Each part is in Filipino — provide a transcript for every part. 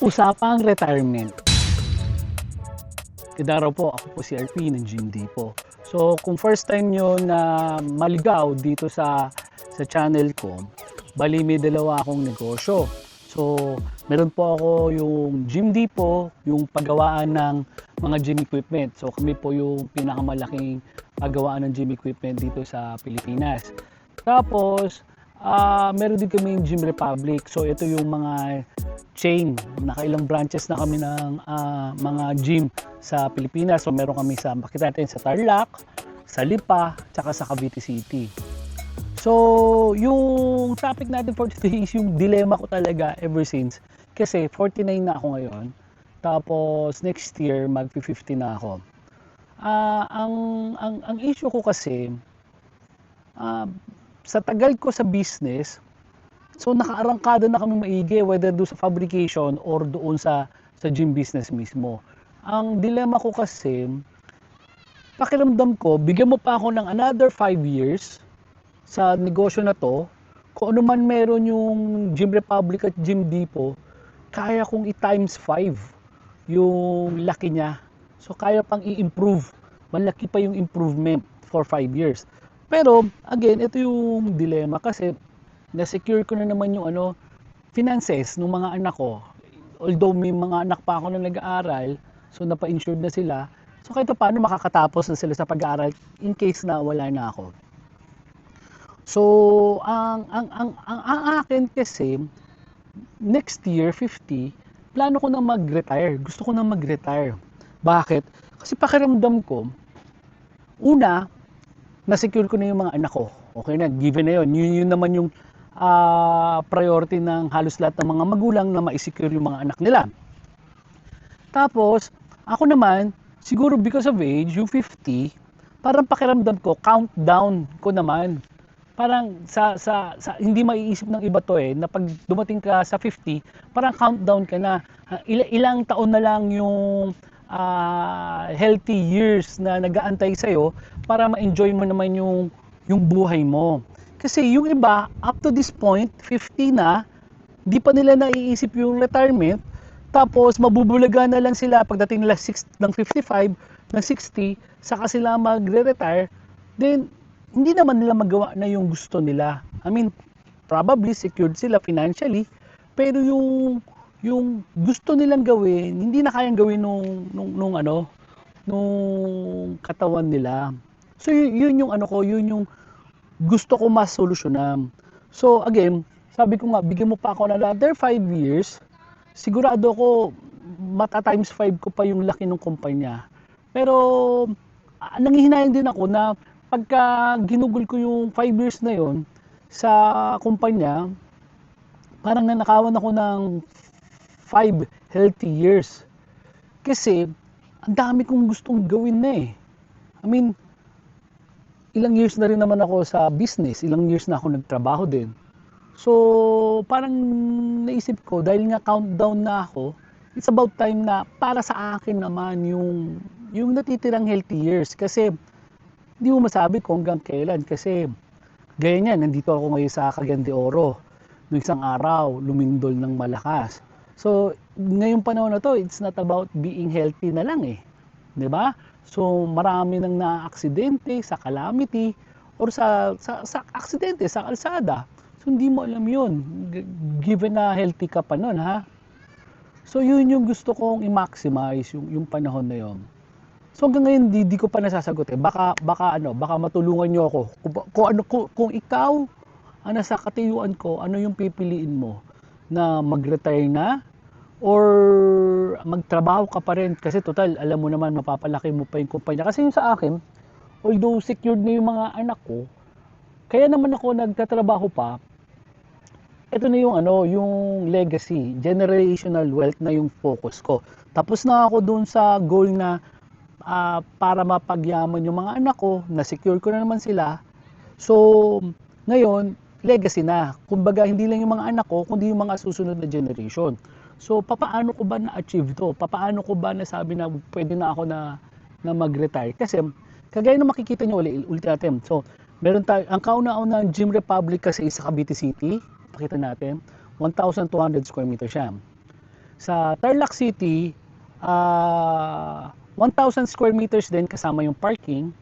Usapang retirement. Kadaraw po, ako po si RP ng Gym po. So kung first time nyo na maligaw dito sa sa channel ko, bali may dalawa akong negosyo. So meron po ako yung Gym Depot, yung paggawaan ng mga gym equipment. So kami po yung pinakamalaking paggawaan ng gym equipment dito sa Pilipinas. Tapos, ah meron din kami yung Gym Republic. So ito yung mga chain. Nakailang branches na kami ng ah, mga gym sa Pilipinas. So meron kami sa, makita natin sa Tarlac, sa Lipa, tsaka sa Cavite City. So, yung topic natin for today is yung dilemma ko talaga ever since. Kasi 49 na ako ngayon. Tapos next year mag-50 na ako. Ah, ang ang ang issue ko kasi ah, sa tagal ko sa business, so nakaarangkada na kami maigi whether do sa fabrication or doon sa sa gym business mismo. Ang dilemma ko kasi, pakiramdam ko, bigyan mo pa ako ng another 5 years sa negosyo na to, kung ano man meron yung Gym Republic at Gym Depot, kaya kong i-times 5 yung laki niya. So kaya pang i-improve. Malaki pa yung improvement for 5 years. Pero again, ito yung dilemma kasi na-secure ko na naman yung ano finances ng mga anak ko. Although may mga anak pa ako na nag-aaral, so napa-insured na sila. So kahit paano makakatapos na sila sa pag-aaral in case na wala na ako. So, ang ang ang ang, ang akin kasi next year 50, plano ko na mag-retire. Gusto ko na mag-retire. Bakit? Kasi pakiramdam ko una, na-secure ko na yung mga anak ko. Okay na, given na yun. Yun, yun naman yung ah, priority ng halos lahat ng mga magulang na ma-secure yung mga anak nila. Tapos, ako naman, siguro because of age, yung 50, parang pakiramdam ko, countdown ko naman parang sa, sa, sa hindi maiisip ng iba to eh na pag dumating ka sa 50 parang countdown ka na Ah, ila, ilang taon na lang yung ah, healthy years na nag-aantay sa para ma-enjoy mo naman yung yung buhay mo. Kasi yung iba up to this point 50 na di pa nila naiisip yung retirement. Tapos mabubulaga na lang sila pagdating nila 6 ng 55 ng 60 saka sila magre-retire. Then hindi naman nila magawa na yung gusto nila. I mean, probably secured sila financially, pero yung yung gusto nilang gawin, hindi na kayang gawin nung nung, nung ano, nung katawan nila. So yun, yun yung ano ko, yun yung gusto ko mas solusyonan. So again, sabi ko nga, bigyan mo pa ako ng another 5 years, sigurado ko mata times 5 ko pa yung laki ng kumpanya. Pero nangihinayang din ako na pagka ginugol ko yung 5 years na yon sa kumpanya, parang nanakawan ako ng 5 healthy years. Kasi, ang dami kong gustong gawin na eh. I mean, ilang years na rin naman ako sa business, ilang years na ako nagtrabaho din. So, parang naisip ko, dahil nga countdown na ako, it's about time na para sa akin naman yung, yung natitirang healthy years. Kasi, hindi mo masabi kung hanggang kailan kasi gaya niyan, nandito ako ngayon sa Cagayan de Oro. Noong isang araw, lumindol ng malakas. So, ngayong panahon na to, it's not about being healthy na lang eh. 'Di ba? So, marami nang naaksidente sa calamity or sa, sa, sa aksidente sa kalsada. So, hindi mo alam yun. Given na healthy ka pa nun, ha? So, yun yung gusto kong i-maximize, yung, yung panahon na yun. So hanggang ngayon di, di ko pa nasasagot eh. Baka baka ano, baka matulungan niyo ako. Kung, kung ano kung, kung ikaw ang nasa katayuan ko, ano yung pipiliin mo? Na mag-retire na or magtrabaho ka pa rin kasi total alam mo naman mapapalaki mo pa yung kumpanya kasi yung sa akin although secured na yung mga anak ko kaya naman ako nagtatrabaho pa ito na yung ano yung legacy generational wealth na yung focus ko tapos na ako dun sa goal na ah, para mapagyaman yung mga anak ko, na-secure ko na naman sila. So, ngayon, legacy na. Kumbaga, hindi lang yung mga anak ko, kundi yung mga susunod na generation. So, papaano ko ba na-achieve to? Papaano ko ba nasabi na pwede na ako na, na mag-retire? Kasi, kagaya na makikita nyo ulit, ulit natin. So, meron tayo, ang kauna-una ng Gym Republic kasi sa Cavite City, pakita natin, 1,200 square meter siya. Sa Tarlac City, ah 1,000 square meters din kasama yung parking.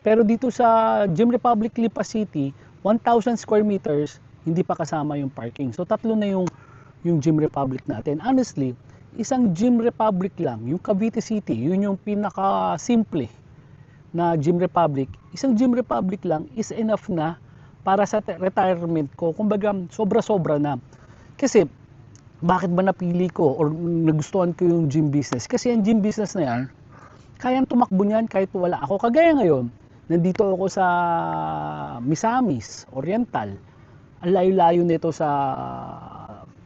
Pero dito sa Gym Republic Lipa City, 1,000 square meters, hindi pa kasama yung parking. So tatlo na yung yung Gym Republic natin. Honestly, isang Gym Republic lang, yung Cavite City, yun yung pinaka simple na Gym Republic. Isang Gym Republic lang is enough na para sa retirement ko. Kumbaga, sobra-sobra na. Kasi bakit ba napili ko or nagustuhan ko yung gym business? Kasi yung gym business na yan, kayang tumakbo niyan kahit wala ako. Kagaya ngayon, nandito ako sa Misamis, Oriental. Ang layo-layo nito sa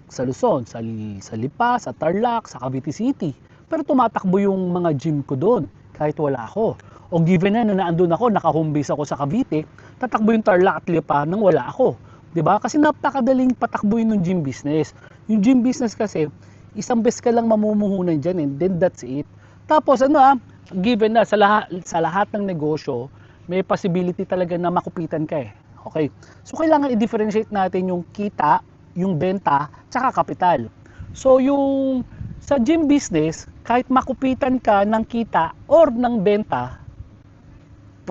sa Luzon, sa, sa Lipa, sa Tarlac, sa Cavite City. Pero tumatakbo yung mga gym ko doon kahit wala ako. O given na na naandun ako, naka-home ako sa Cavite, tatakbo yung Tarlac at Lipa nang wala ako. 'Di ba? Kasi napakadaling patakbuhin ng gym business. Yung gym business kasi, isang beses ka lang mamumuhunan dyan and then that's it. Tapos ano ah, given na sa lahat, sa lahat ng negosyo, may possibility talaga na makupitan ka eh. Okay. So kailangan i-differentiate natin yung kita, yung benta, tsaka kapital. So yung sa gym business, kahit makupitan ka ng kita or ng benta,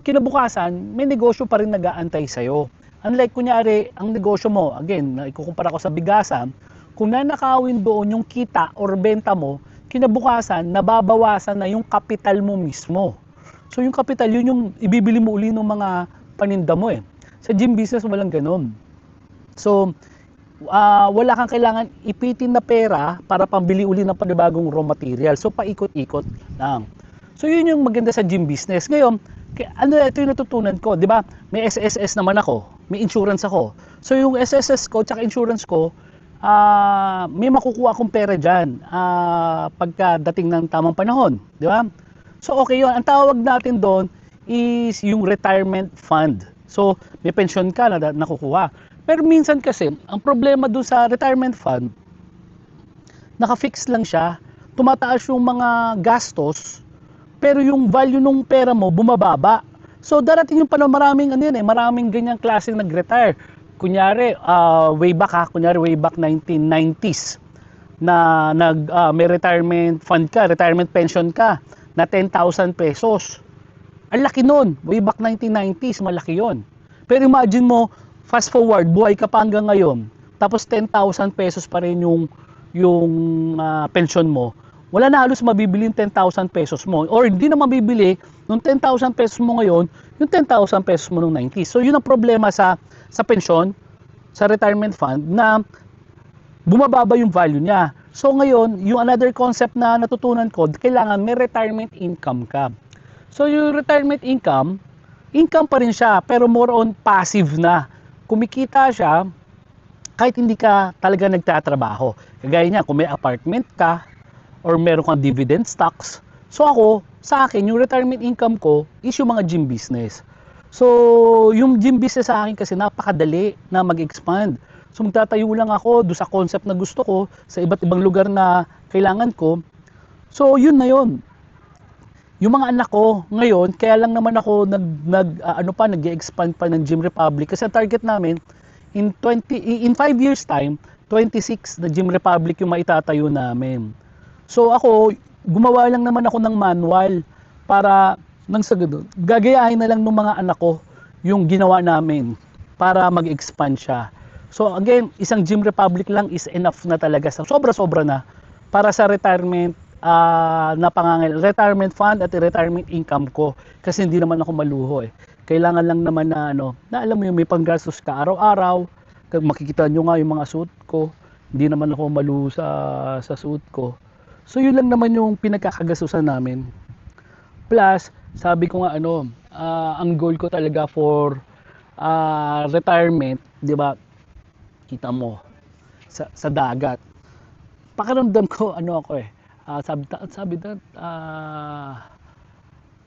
kinabukasan, may negosyo pa rin nag-aantay sa'yo. Unlike kunyari, ang negosyo mo, again, ikukumpara ko sa bigasan, kung nanakawin doon yung kita or benta mo, kinabukasan, nababawasan na yung kapital mo mismo. So yung kapital, yun yung ibibili mo uli ng mga paninda mo eh. Sa gym business, walang ganun. So, ah, wala kang kailangan ipitin na pera para pambili uli ng panibagong raw material. So, paikot-ikot lang. So, yun yung maganda sa gym business. Ngayon, ano ito yung natutunan ko, di ba? May SSS naman ako, may insurance ako. So, yung SSS ko, tsaka insurance ko, ah, may makukuha akong pera dyan ah, pagkadating ng tamang panahon. Di ba? So, okay yun. Ang tawag natin doon is yung retirement fund. So, may pension ka na- nakukuha. Pero minsan kasi, ang problema doon sa retirement fund, naka-fix lang siya, tumataas yung mga gastos, pero yung value ng pera mo bumababa. So darating yung panahon maraming ano yun eh, maraming ganyang klaseng nag-retire. Kunyari, ah, way back ha, kunyari way back 1990s na nag ah, may retirement fund ka, retirement pension ka na 10,000 pesos. Ang laki nun. Way back 1990s, malaki yon. Pero imagine mo, fast forward, buhay ka pa hanggang ngayon. Tapos 10,000 pesos pa rin yung, yung ah, pension mo. Wala na halos mabibili yung 10,000 pesos mo. Or hindi na mabibili yung 10,000 pesos mo ngayon, yung 10,000 pesos mo nung 90s. So yun ang problema sa, sa pension, sa retirement fund, na bumababa yung value niya. So ngayon, yung another concept na natutunan ko, kailangan may retirement income ka. So yung retirement income, income pa rin siya, pero more on passive na. Kumikita siya kahit hindi ka talaga nagtatrabaho. Kagaya niya, kung may apartment ka or meron kang dividend stocks. So ako, sa akin, yung retirement income ko is yung mga gym business. So, yung gym business sa akin kasi napakadali na mag-expand. So, magtatayo lang ako do sa concept na gusto ko sa iba't ibang lugar na kailangan ko. So, yun na yun. Yung mga anak ko ngayon, kaya lang naman ako nag, nag ah, ano pa, nag-expand pa ng Gym Republic kasi ang target namin in 20 in 5 years time, 26 na Gym Republic yung maitatayo namin. So ako, gumawa lang naman ako ng manual para nang sa gagayahin na lang ng mga anak ko yung ginawa namin para mag-expand siya. So again, isang Gym Republic lang is enough na talaga. Sobra-sobra na para sa retirement ah, na pangangailangan, retirement fund at retirement income ko kasi hindi naman ako maluho eh. Kailangan lang naman na ano, na alam mo yung may panggastos ka araw-araw. Makikita nyo nga yung mga suit ko. Hindi naman ako maluho sa sa suit ko. So yun lang naman yung pinagkakagastusan namin. Plus, sabi ko nga ano, ah, ang goal ko talaga for ah, retirement, 'di ba? Kita mo sa, sa dagat. Pakiramdam ko ano ako eh. Ah, sabi sabi na ah,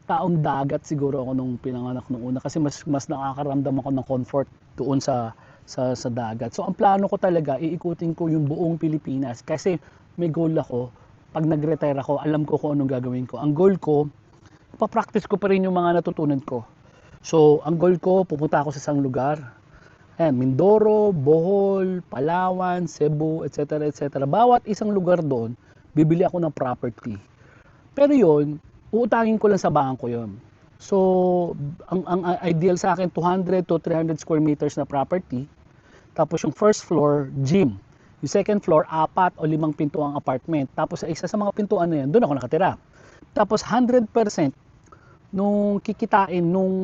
taong dagat siguro ako nung pinanganak nung una kasi mas mas nakakaramdam ako ng comfort doon sa sa sa dagat. So ang plano ko talaga iikutin ko yung buong Pilipinas kasi may goal ako pag nag-retire ako, alam ko kung anong gagawin ko. Ang goal ko, papractice ko pa rin yung mga natutunan ko. So, ang goal ko, pupunta ako sa isang lugar. Ayan, Mindoro, Bohol, Palawan, Cebu, etc. etc. Bawat isang lugar doon, bibili ako ng property. Pero yon, uutangin ko lang sa bangko yon. So, ang, ang ideal sa akin, 200 to 300 square meters na property. Tapos yung first floor, gym. Yung second floor, apat o limang pinto ang apartment. Tapos sa isa sa mga pintuan na yan, doon ako nakatira. Tapos 100% nung kikitain nung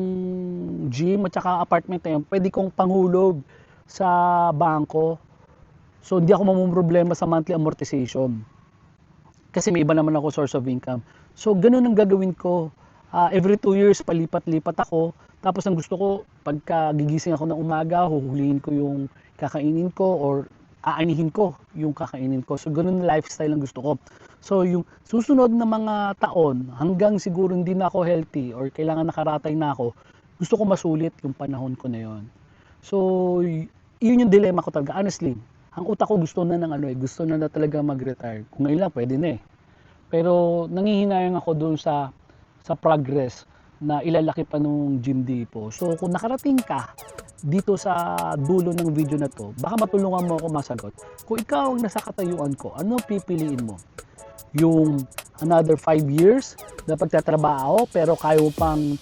gym at saka apartment na yun, pwede kong pangulog sa bangko. So hindi ako mamumroblema sa monthly amortization. Kasi may iba naman ako source of income. So ganun ang gagawin ko. Ah, every two years, palipat-lipat ako. Tapos ang gusto ko, pagka gigising ako ng umaga, huhulihin ko yung kakainin ko or aanihin ko yung kakainin ko. So, ganun na lifestyle ang gusto ko. So, yung susunod na mga taon, hanggang siguro hindi na ako healthy or kailangan nakaratay na ako, gusto ko masulit yung panahon ko na yon. So, yun yung dilemma ko talaga. Honestly, ang utak ko gusto na ng ano eh, gusto na na talaga mag-retire. Kung ngayon lang, pwede na eh. Pero nangihinayang ako doon sa sa progress na ilalaki pa nung Gym Depot. So kung nakarating ka dito sa dulo ng video na to, baka matulungan mo ako masagot. Kung ikaw ang nasa katayuan ko, ano pipiliin mo? Yung another 5 years na pagtatrabaho pero kaya mo pang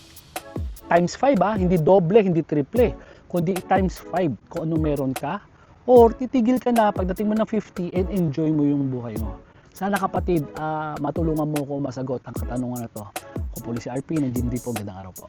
times 5 ah, hindi doble, hindi triple, kundi times 5 kung anong meron ka. Or titigil ka na pagdating mo ng 50 and enjoy mo yung buhay mo. Sana kapatid, uh, matulungan mo ko masagot ang katanungan na to. Ako po si RP na Jim po. Gandang araw po.